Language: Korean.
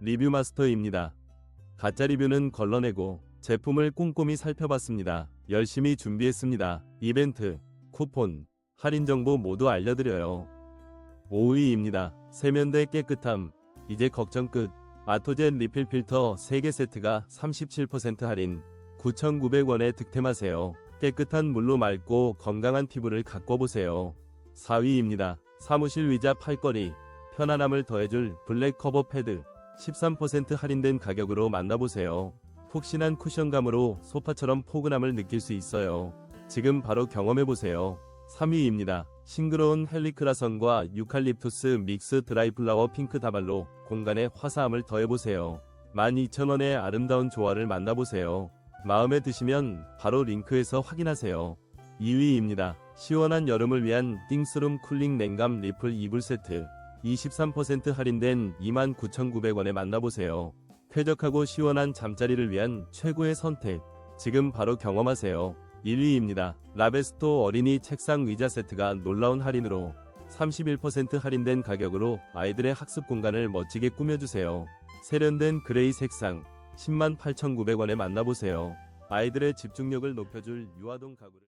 리뷰 마스터입니다. 가짜 리뷰는 걸러내고 제품을 꼼꼼히 살펴봤습니다. 열심히 준비했습니다. 이벤트, 쿠폰, 할인 정보 모두 알려드려요. 5위입니다. 세면대 깨끗함. 이제 걱정 끝. 아토젠 리필 필터 3개 세트가 37% 할인. 9,900원에 득템하세요. 깨끗한 물로 맑고 건강한 피부를 가꿔보세요. 4위입니다. 사무실 의자 팔걸이. 편안함을 더해줄 블랙 커버 패드. 13% 할인된 가격으로 만나보세요. 푹신한 쿠션감으로 소파처럼 포근함을 느낄 수 있어요. 지금 바로 경험해보세요. 3위입니다. 싱그러운 헬리크라선과 유칼립투스 믹스 드라이플라워 핑크 다발로 공간에 화사함을 더해보세요. 12,000원의 아름다운 조화를 만나보세요. 마음에 드시면 바로 링크에서 확인하세요. 2위입니다. 시원한 여름을 위한 띵스룸 쿨링 냉감 리플 이불 세트. 23% 할인된 29,900원에 만나보세요. 쾌적하고 시원한 잠자리를 위한 최고의 선택. 지금 바로 경험하세요. 1위입니다. 라베스토 어린이 책상 의자 세트가 놀라운 할인으로 31% 할인된 가격으로 아이들의 학습 공간을 멋지게 꾸며주세요. 세련된 그레이 색상 108,900원에 만나보세요. 아이들의 집중력을 높여줄 유아동 가구를